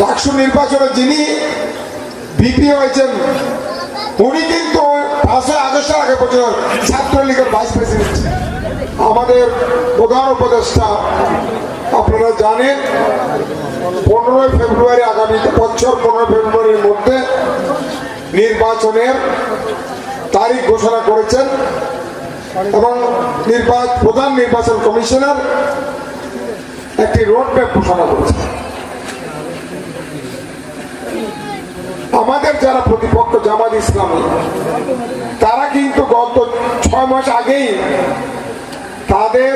ডাকসু নির্বাচনে যিনি বিপি হয়েছেন, উনি কিন্তু পাঁচই আগস্টের আগে পর্যন্ত ছাত্রলীগের ভাইস প্রেসিডেন্ট আমাদের প্রধান উপদেষ্টা, আপনারা জানেন, পনেরোই ফেব্রুয়ারি আগামী বছর পনেরোই ফেব্রুয়ারির মধ্যে নির্বাচনের তারিখ ঘোষণা করেছেন এবং নির্বাচন প্রধান নির্বাচন কমিশনার একটি রোড ম্যাপ ঘোষণা করেছেন আমাদের যারা প্রতিপক্ষ জামাত ইসলামী, তারা কিন্তু গত ছয় মাস আগেই তাদের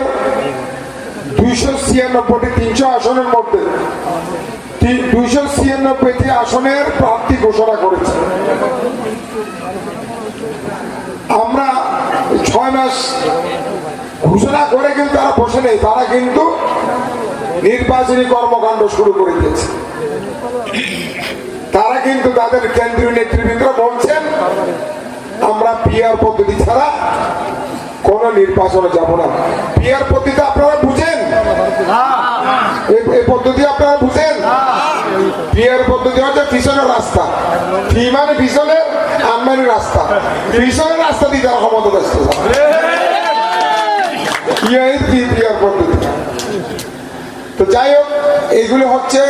দুইশো ছিয়ানব্বইটি, তিনশো আসনের মধ্যে দুইশো ছিয়ানব্বইটি আসনের প্রার্থী ঘোষণা করেছে। আমরা ছয় মাস ঘোষণা করে কিন্তু তারা বসে নেই, তারা কিন্তু নির্বাচনী কর্মকাণ্ড শুরু করে দিয়েছে। তারা কিন্তু তাদের কেন্দ্রীয় নেতৃবৃন্দ বলছেন, আমরা পিয়ার পদ্ধতি ছাড়া কোন নির্বাচনে যাব না। পিয়ার পদ্ধতি আপনারা বুঝেন? এই- পদ্ধতি আপনারা বুঝেন? পিয়ার পদ্ধতি হচ্ছে পিছনের রাস্তা। ফি মানে পিছনের মানে রাস্তা। পিছনের রাস্তা দিয়ে তারা ক্ষমতা ব্যস্ত পিয়ার পদ্ধতি। তো যাই হোক এইগুলো হচ্ছে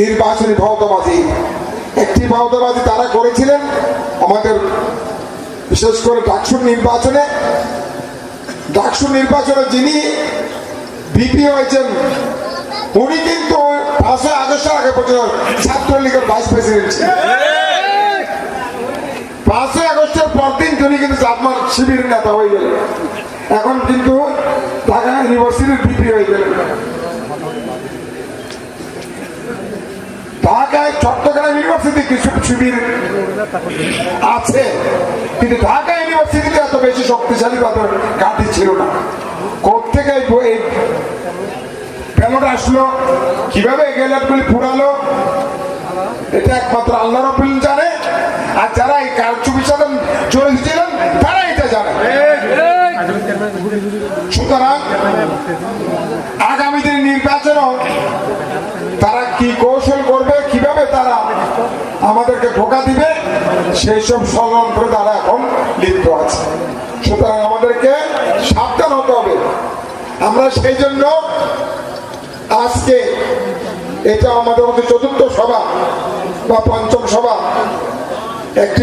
নির্বাচনী ভৌতবাদী। একটি ভৌতবাদী তারা করেছিলেন, আমাদের বিশেষ করে ডাকসুর নির্বাচনে। ডাকসুর নির্বাচনে যিনি বিপি হয়েছেন, উনি কিন্তু পাঁচই আগস্টের আগে পর্যন্ত ছাত্রলীগের ভাইস প্রেসিডেন্ট ছিলেন। পাঁচই আগস্টের পর দিন তিনি কিন্তু জাতমার শিবির নেতা হয়ে গেলেন। এখন কিন্তু ঢাকা ইউনিভার্সিটির বিপি হয়ে গেলেন। শিবির আছে। কিন্তু ঢাকা ইউনিভার্সিটিতে এত বেশি শক্তিশালী তাদের ঘাঁটি ছিল না। কোথেকে এই ব- আসলো? কীভাবে গ্যালেটগুলি পুরালো এটা একমাত্র আল্লাহ রবিল জানে। আর যারা এই কারচুপির সাথে জড়িত ছিলেন তারা এটা জানে। সুতরাং আগামী দিন নির্বাচনও তারা কি কৌশল করবে কীভাবে তারা আমাদেরকে ধোকা দিবে, সেই সব ষড়যন্ত্র তারা এখন লিপ্ত আছে। সুতরাং আমাদেরকে সাবধান হতে হবে। আমরা সেই জন্য আজকে এটা আমাদের মধ্যে চতুর্থ সভা বা পঞ্চম সভা, একটি